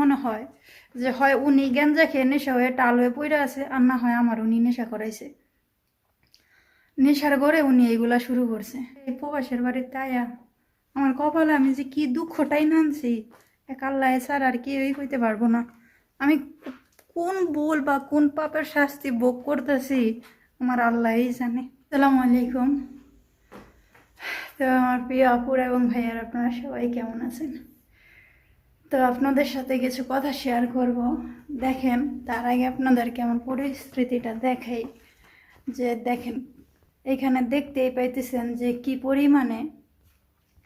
মনে হয় যে হয় উনি গেঞ্জা খেয়ে নেশা হয়ে টাল হয়ে পড়ে আছে, আর না হয় আমার উনি নেশা করাইছে। নেশার ঘরে উনি এইগুলা শুরু করছে। এই প্রবাসের বাড়িতে আয়া আমার কপালে আমি যে কি দুঃখটাই নানছি এক আল্লাহ ছাড়া আর কেউই কইতে পারব না। আমি কোন বল বা কোন পাপের শাস্তি ভোগ করতেছি, আমার আল্লাহই জানে। আসসালামু আলাইকুম। তো আমার প্রিয় আপুর এবং ভাইয়ার, আপনারা সবাই কেমন আছেন? তো আপনাদের সাথে কিছু কথা শেয়ার করব। দেখেন, তার আগে আপনাদেরকে আমার পরিস্থিতিটা দেখাই। যে দেখেন, এখানে দেখতেই পাইতেছেন যে কি পরিমাণে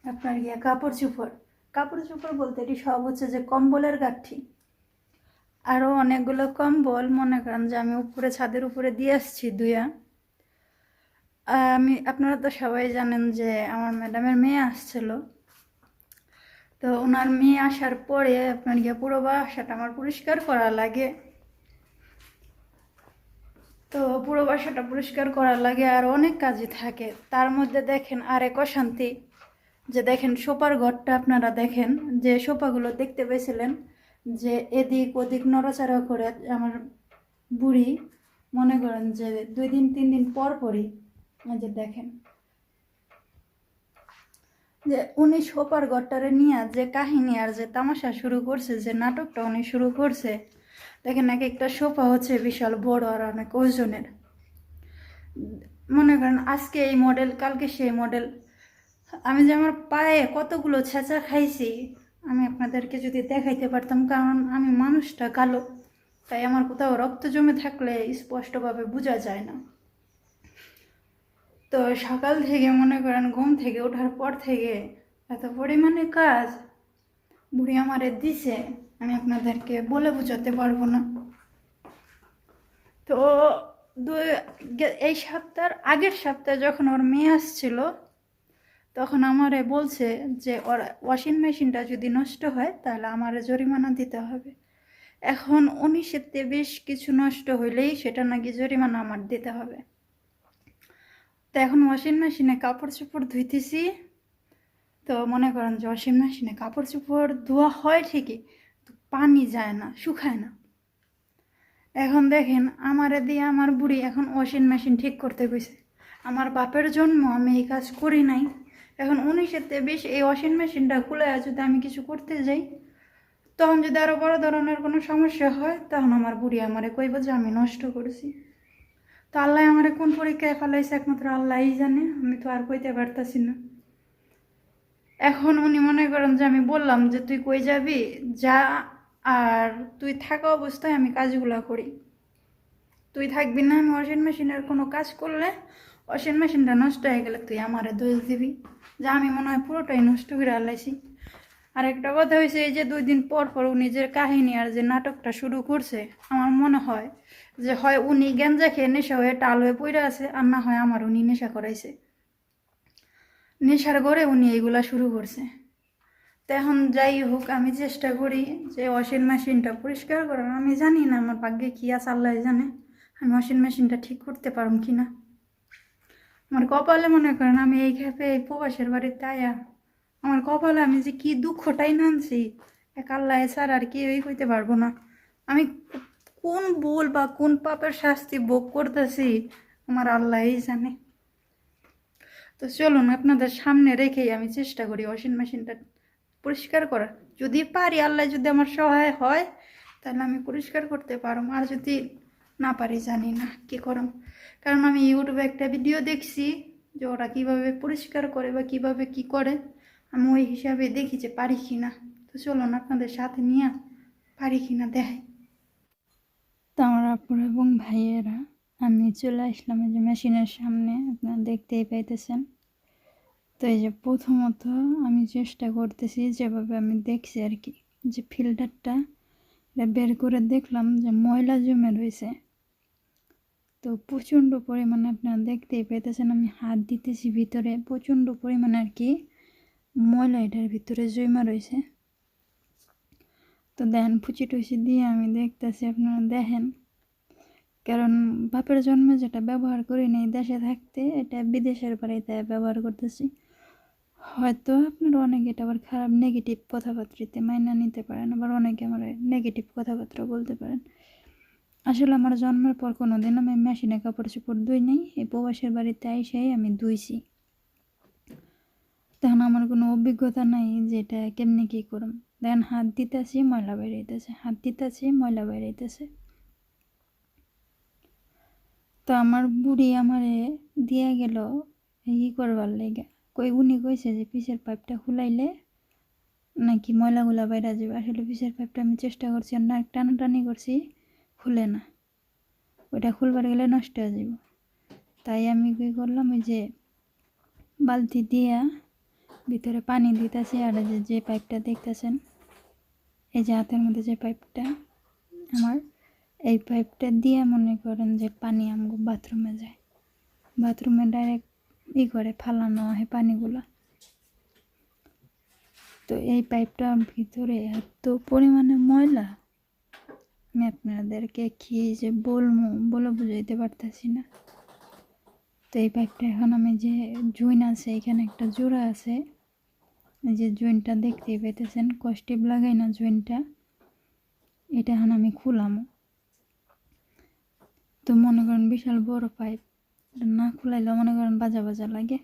আপনার ইয়ে কাপড় চোপড়। কাপড় চোপড় বলতে এটি সব হচ্ছে যে কম্বলের গাঠি। আরও অনেকগুলো কম্বল, মনে করেন যে আমি উপরে, ছাদের উপরে দিয়ে আসছি দুয়া আমি, আপনারা তো সবাই জানেন যে আমার ম্যাডামের মেয়ে আসছিল। তো ওনার মেয়ে আসার পরে আপনার গিয়ে পুরো বাসাটা আমার পরিষ্কার করা লাগে। তো পুরো বাসাটা পরিষ্কার করা লাগে আর অনেক কাজই থাকে। তার মধ্যে দেখেন আর এক অশান্তি, যে দেখেন সোপার ঘরটা আপনারা দেখেন, যে সোপাগুলো দেখতে পেয়েছিলেন, যে এদিক ওদিক নড়াচড়া করে আমার বুড়ি মনে করেন যে দুই দিন, তিন দিন পর পরই যে দেখেন। যে উনি সোপার ঘরটারে নিয়ে যে কাহিনী আর যে তামাশা শুরু করছে, যে নাটকটা উনি শুরু করছে, দেখেন এক একটা সোফা হচ্ছে বিশাল বড় আর অনেক ওজনের। মনে করেন আজকে এই মডেল কালকে সেই মডেল আমি যে আমার পায়ে কতগুলো ছেঁচা খাইছি, আমি আপনাদেরকে যদি দেখাইতে পারতাম, কারণ আমি মানুষটা কালো, তাই আমার কোথাও রক্ত জমে থাকলে স্পষ্টভাবে বোঝা যায় না। তো সকাল থেকে মনে করেন ঘুম থেকে ওঠার পর থেকে এত পরিমাণে কাজ বুড়ি আমারে দিছে, আমি আপনাদেরকে বলে বোঝাতে পারব না। তো দুই, এই সপ্তাহের আগের সপ্তাহে যখন ওর মেয়ে আসছিল, তখন আমারে বলছে যে ওর ওয়াশিং মেশিনটা যদি নষ্ট হয়, তাহলে আমারে জরিমানা দিতে হবে। এখন উনিশেতে বেশ কিছু নষ্ট হইলেই সেটা নাকি জরিমানা আমার দিতে হবে। তো এখন ওয়াশিং মেশিনে কাপড় চোপড় ধুইতেছি। তো মনে করেন যে ওয়াশিং মেশিনে কাপড় চোপড় ধোয়া হয় ঠিকই তো পানি যায় না, শুকায় না। এখন দেখেন আমারে দিয়ে আমার বুড়ি এখন ওয়াশিং মেশিন ঠিক করতে গেছে আমার বাপের জন্ম আমি এই কাজ করি নাই। এখন উনিশেতে বেশ এই ওয়াশিং মেশিনটা খুলে যদি আমি কিছু করতে যাই, তখন যদি আরও বড় ধরনের কোনো সমস্যা হয়, তখন আমার বুড়ি আমারে কইব যে আমি নষ্ট করেছি। তো আল্লাহ আমারে কোন পরীক্ষায় ফেলাইছে একমাত্র আল্লাহই জানে, আমি তো আর কইতে পারতাছি না। এখন উনি মনে করেন যে আমি বললাম যে, তুই কই যাবি? যা আর তুই থাকা অবস্থায় আমি কাজগুলো করি। তুই থাকবি না, আমি ওয়াশিং মেশিনের কোনো কাজ করলে ওয়াশিং মেশিনটা নষ্ট হয়ে গেলে তুই আমারে দোষ দিবি। যা আমি মনে হয় পুরোটাই নষ্ট করে আলাইছি আর একটা কথা হয়েছে এই যে দুই দিন পর পর উনি যে কাহিনী আর যে নাটকটা শুরু করছে, আমার মনে হয় যে হয় উনি গেঞ্জা খেয়ে নেশা হয়ে টাল হয়ে পড়ে আছে, আর না হয় আমার উনি নেশা করাইছে। নেশার ঘরে উনি এইগুলা শুরু করছে। তো এখন যাই হোক, আমি চেষ্টা করি যে ওয়াশিং মেশিনটা পরিষ্কার করার। আমি জানি না আমার ভাগ্যে কী আছে আল্লাহ জানে। আমি ওয়াশিং মেশিনটা ঠিক করতে পারম কি না আমার কপালে মনে করেন আমি এই খেপে এই প্রবাসের বাড়িতে আয়া আমার কপালে আমি যে কি দুঃখটাই নানছি এক আল্লাহ ছাড়া আর কেউই কইতে পারব না। আমি কোন ভুল বা কোন পাপের শাস্তি ভোগ করতেছি, আমার আল্লাহই জানে। তো চলুন আপনাদের সামনে রেখেই আমি চেষ্টা করি ওয়াশিং মেশিনটা পরিষ্কার করার। যদি পারি, আল্লাহ যদি আমার সহায় হয়, তাহলে আমি পরিষ্কার করতে পারম আর যদি না পারি, জানি না কি করম কারণ আমি ইউটিউবে একটা ভিডিও দেখছি যে ওরা কীভাবে পরিষ্কার করে বা কীভাবে কি করে। আমি ওই হিসাবে দেখি যে পারি কি না তো চলুন আপনাদের সাথে নিয়ে পারি কি না দেখাই। তো আমার আপুর এবং ভাইয়েরা, আমি চলে আসলাম এই যে মেশিনের সামনে, আপনারা দেখতেই পাইতেছেন। তো এই যে প্রথমত আমি চেষ্টা করতেছি যেভাবে আমি দেখছি আর কি, যে ফিল্টারটা এটা বের করে দেখলাম যে ময়লা জমে রয়েছে। তো প্রচণ্ড পরিমাণে আপনারা দেখতেই পেতেছেন আমি হাত দিতেছি ভিতরে প্রচণ্ড পরিমাণে আর কি। ময়লা এটার ভিতরে জমা রয়েছে তো দেন ফুচি টুচি দিয়ে আমি দেখতেছি আপনারা দেখেন। কারণ বাপের জন্মে যেটা ব্যবহার করি নেই দেশে থাকতে, এটা বিদেশের বাড়িতে ব্যবহার করতেছি। হয়তো আপনারা অনেকে এটা আবার খারাপ নেগেটিভ কথাবার্তাতে মাইনা নিতে পারেন, আবার অনেকে আমার নেগেটিভ কথাবার্তা বলতে পারেন। আসলে আমার জন্মের পর কোনো দিন আমি মেশিনে কাপড় চোপড় ধুই নাই, এই প্রবাসের বাড়িতে আইসাই আমি ধুইছি। তখন আমার কোনো অভিজ্ঞতা নাই যে এটা কেমনি কী করুম। দেখেন, হাত দিতেছি, ময়লা বেরিয়েতেছে হাত দিতেছি, ময়লা বেরিয়েতেছে তো আমার বুড়ি আমারে দিয়া গেল ই করবার লেগে। কই, উনি কইছে যে পিসের পাইপটা খুলাইলে নাকি ময়লাগুলা বাইরা যাবে আসলে পিসের পাইপটা আমি চেষ্টা করছি, আর না, টানাটানি করছি খুলে না। ওইটা খুলবার গেলে নষ্ট হয়ে যাব তাই আমি কী করলাম, ওই যে বালতি দিয়া ভিতরে পানি দিতেছি আর যে যে পাইপটা দেখতেছেন, এই যে হাতের মধ্যে যে পাইপটা, আমার এই পাইপটা দিয়ে মনে করেন যে পানি আমগো বাথরুমে যায়। বাথরুমে ডাইরেক্ট ই করে, ফালানো হয় পানিগুলো। তো এই পাইপটার ভিতরে এত পরিমাণে ময়লা, আমি আপনাদেরকে কি যে বলব বলে বুঝাইতে পারতেছি না। তো এই পাইপটা এখন আমি যে জুইন আছে, এখানে একটা জোড়া আছে। এই যে জয়েন্টটা দেখতেই পেতেছেন কষ্টিপ লাগাই না জয়েন্টটা এটা এখন আমি খুলামো। তো মনে করেন বিশাল বড় পাইপ না খুলাইলে মনে করেন বাজা বাজা লাগে।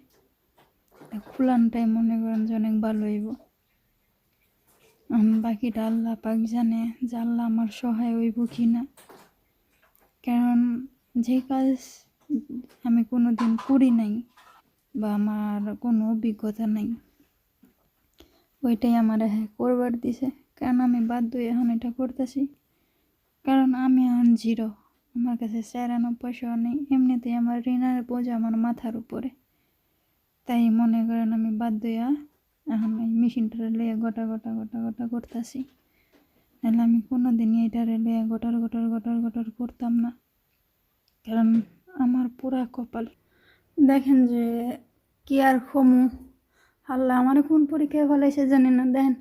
খুলানটাই মনে করেন যে অনেক ভালো হইব। বাকিটা আল্লাহ পাক জানে যে আল্লাহ আমার সহায় হইব কি না কারণ যে কাজ আমি কোনো দিন করি নাই বা আমার কোনো অভিজ্ঞতা নাই। ওইটাই আমার করবার দিছে। কারণ আমি বাধ্য এখন এটা করতেছি। কারণ আমি এখন জিরো আমার কাছে স্যারানো পয়সাও নেই। এমনিতেই আমার ঋণের বোঝা আমার মাথার উপরে। তাই মনে করেন আমি বাধ্য এখন এই মেশিনটা লিয়ে গোটা গোটা গোটা গোটা করতেছি। নাহলে আমি কোনো দিনই এটারে লিয়ে গোটার গোটার গোটার গোটার করতাম না। কারণ আমার পুরা কপাল। দেখেন যে কি আর খমু আল্লাহ আমার কোন পরীক্ষায় ফলাইছে জানি না। দেখেন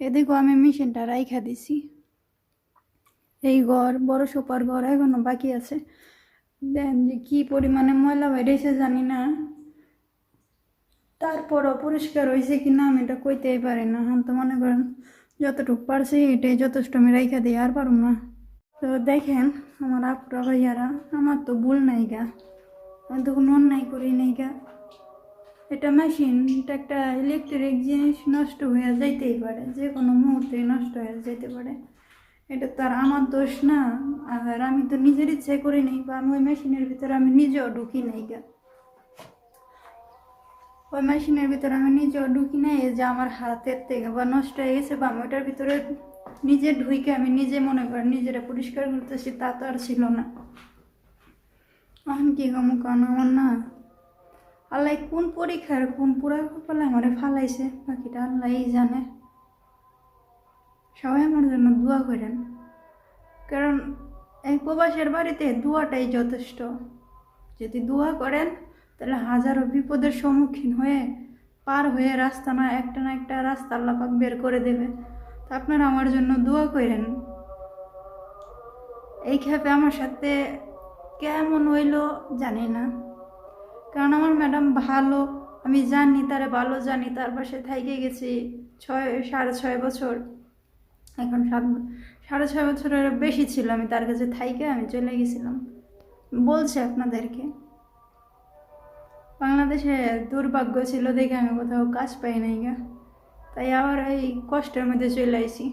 এদিকেও আমি মেশিনটা রাইখা দিছি। এই ঘর, বড় সোপার ঘর এখনও বাকি আছে। দেন যে কি পরিমাণে ময়লা বেরিয়েছে জানি না। তারপরও পরিষ্কার হয়েছে কি না আমি এটা কইতেই পারি না। এখন তো মনে করেন যতটুকু পারছি এটাই যথেষ্ট আমি রাইখা দিই আর পারব না। তো দেখেন আমার আপুরা ভাইয়ারা, আমার তো ভুল নাই গা। আমি তো কোনো অন্যায় করি নাই গা। এটা মেশিন এটা একটা ইলেকট্রিক জিনিস নষ্ট হয়ে যাইতেই পারে যে কোনো মুহূর্তে নষ্ট হয়ে যেতে পারে। এটা তো আর আমার দোষ না, আর আমি তো নিজের ইচ্ছে করি নাই বা আমি ওই মেশিনের ভিতরে আমি নিজেও ঢুকি নাই গা। ওই মেশিনের ভিতরে আমি নিজেও ঢুকি নাই যে আমার হাতের থেকে বা নষ্ট হয়ে গেছে বা আমি ওটার ভিতরে নিজে ঢুইকে আমি নিজে মনে করি, নিজেরা পরিষ্কার করতেছি, তা তো আর ছিল না। এখন কি কম কারণ আমার না, আল্লাহ কোন পরীক্ষার, কোন পুরা কপালে আমারে ফালাইছে, বাকিটা আল্লাহই জানে। সবাই আমার জন্য দোয়া করেন। কারণ এই প্রবাসের বাড়িতে দোয়াটাই যথেষ্ট। যদি দোয়া করেন, তাহলে হাজারো বিপদের সম্মুখীন হয়ে, পার হয়ে রাস্তা না, একটা না একটা রাস্তা আল্লাপাক বের করে দেবে। তা আপনারা আমার জন্য দোয়া করেন এই খেপে আমার সাথে কেমন হইল জানি না। কারণ আমার ম্যাডাম ভালো, আমি জানি তারা ভালো জানি, তার পাশে থাইকে গেছি ছয়, সাড়ে ছয় বছর। এখন সাত, সাড়ে ছয় বছরের বেশি ছিল আমি তার কাছে থাইকে আমি চলে গেছিলাম। বলছি আপনাদেরকে, বাংলাদেশে দুর্ভাগ্য ছিল দেখে আমি কোথাও কাজ পাই নাই গা। তাই আবার এই কষ্টের মধ্যে চলে আইছি।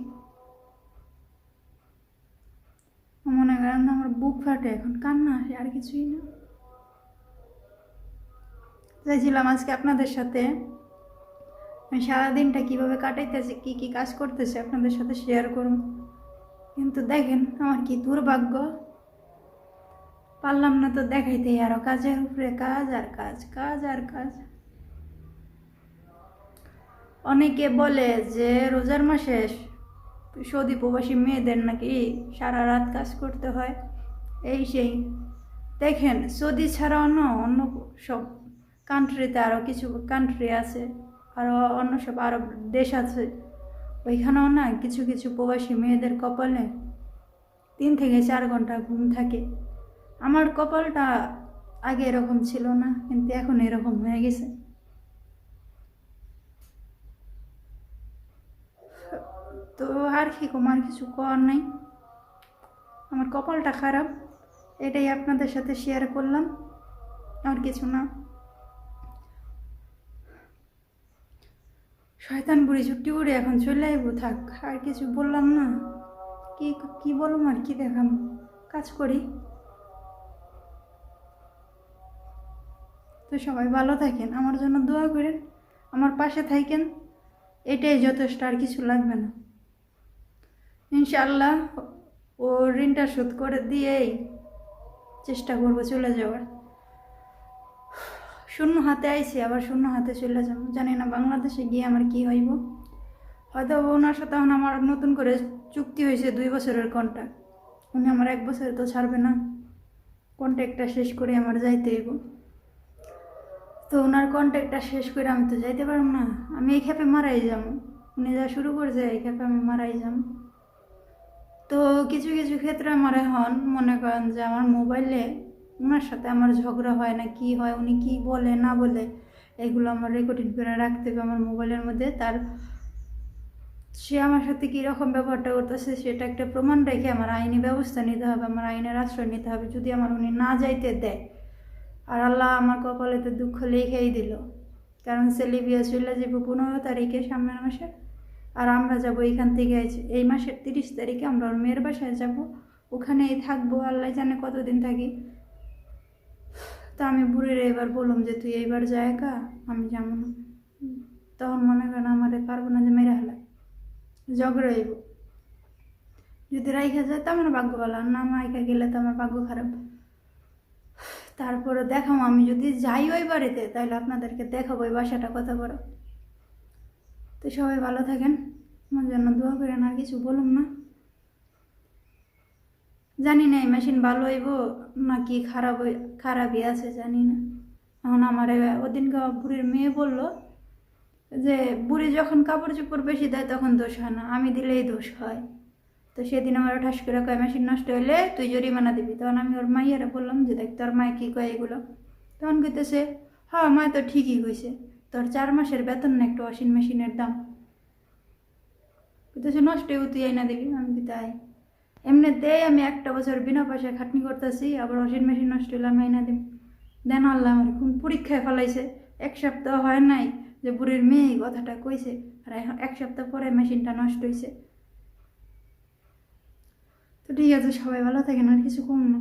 মনে করেন আমার বুক ফাটে এখন, কান্না আসে, আর কিছুই না। চাইছিলাম আজকে আপনাদের সাথে আমি সারাদিনটা কীভাবে কাটাইতেছি, কী কী কাজ করতেছি আপনাদের সাথে শেয়ার করুন কিন্তু দেখেন আমার কি দুর্ভাগ্য। পারলাম না তো দেখাইতে আরও কাজের উপরে কাজ আর কাজ কাজ আর কাজ। অনেকে বলে যে রোজার মাসে সৌদি প্রবাসী মেয়েদের নাকি সারা রাত কাজ করতে হয়। এই সেই। দেখেন, সৌদি ছাড়া অন্য অন্য সব কান্ট্রিতে আরও কিছু কান্ট্রি আছে আরও অন্য সব আরব দেশ আছে। ওইখানেও না কিছু কিছু প্রবাসী মেয়েদের কপালে তিন থেকে চার ঘণ্টা ঘুম থাকে। আমার কপালটা আগে এরকম ছিল না, কিন্তু এখন এরকম হয়ে গেছে। তো আর কি কম আর কিছু করার নাই। আমার কপালটা খারাপ, এটাই আপনাদের সাথে শেয়ার করলাম, আর কিছু না। শয়তান বুড়ি ছুটি উড়ে এখন চলে আইব, থাক, আর কিছু বললাম না। কি কি বললাম আর কি দেখাম কাজ করি। তো সবাই ভালো থাকেন, আমার জন্য দোয়া করেন, আমার পাশে থাকেন, এটাই যথেষ্ট, আর কিছু লাগবে না। ইনশাল্লাহ ও ঋণটা শোধ করে দিয়েই চেষ্টা করব চলে যাওয়ার। শূন্য হাতে আইছি, আবার শূন্য হাতে চলে যাব। জানি না বাংলাদেশে গিয়ে আমার কি হইব। হয়তো ওনার সাথে এখন আমার নতুন করে চুক্তি হয়েছে দুই বছরের কন্ট্যাক্ট উনি আমার এক বছরে তো ছাড়বে না। কন্ট্যাক্টটা শেষ করে আমার যাইতে হইব। তো ওনার কন্ট্যাক্টটা শেষ করে আমি তো যাইতে পারব না। আমি এই খেপে মারাই যাব। উনি যা শুরু করছে, এই খেপে আমি মারাই যাব। তো কিছু কিছু ক্ষেত্রে আমার এখন মনে করেন যে আমার মোবাইলে ওনার সাথে আমার ঝগড়া হয় না, কি হয়, উনি কি বলে, না বলে, এগুলো আমার রেকর্ডিং করে রাখতে হবে আমার মোবাইলের মধ্যে। তার, সে আমার সাথে কীরকম ব্যবহারটা করতেছে, সেটা একটা প্রমাণ রেখে আমার আইনি ব্যবস্থা নিতে হবে, আমার আইনের আশ্রয় নিতে হবে, যদি আমার উনি না যাইতে দেয়। আর আল্লাহ আমার কপালেতে দুঃখ লিখেই দিল। কারণ ছেলে বিয়ে চলে যাব পনেরো তারিখে সামনের মাসে। আর আমরা যাব এখান থেকে এই- মাসের তিরিশ তারিখে আমরা ওর মেয়ের বাসায় যাব। ওখানেই থাকব, আল্লাহ জানে কতদিন থাকি। তা আমি বুড়ির এবার বললাম যে, তুই এইবার যায় একা, আমি না। তখন মনে করেন, আমারে পারব না যে মেরে হালা। ঝগড়া হইব। যদি রাইখা যায় তো আমার ভাগ্য ভালো, আর না রাইখা গেলে তো আমার ভাগ্য খারাপ। তারপরে দেখাম আমি যদি যাই ওই বাড়িতে, তাহলে আপনাদেরকে দেখাবো ওই বাসাটা কথা বড়। তো সবাই ভালো থাকেন। আমার জন্য দোয়া করেন, আর কিছু বলুন না। জানি না এই মেশিন ভালো হইব নাকি খারাপ খারাপই আছে, জানি না। এখন আমার ওদিনকে বুড়ির মেয়ে বলল যে, বুড়ি যখন কাপড় চোপড় বেশি দেয় তখন দোষ হয় না, আমি দিলেই দোষ হয়। তো সেদিন আমার ঠাস করে কয় মেশিন নষ্ট হইলে তুই জরিমানা দিবি। তখন আমি ওর মাইয়ারে বললাম যে, দেখ তোর মায় কী কয় এগুলো? তখন কইতেছে হ্যাঁ মায় তো ঠিকই কইছে। তোর চার মাসের বেতন না একটা ওয়াশিং মেশিনের দাম? কইতেছে নষ্ট তুই আইনা দিবি আমি তাই এমনিতেই আমি একটা বছর বিনা পয়সায় খাটনি করতেছি, আবার ওয়াশিং মেশিন নষ্ট হইলে আমি আইনা দিব দেন আল্লাহ আমার কোন পরীক্ষায় ফেলাইছে। এক সপ্তাহ হয় নাই যে বুড়ির মেয়ে এই কথাটা কইছে, আর এখন এক সপ্তাহ পরে মেশিনটা নষ্ট হয়েছে তো ঠিক আছে, সবাই ভালো থাকেন, আর কিছু কম না।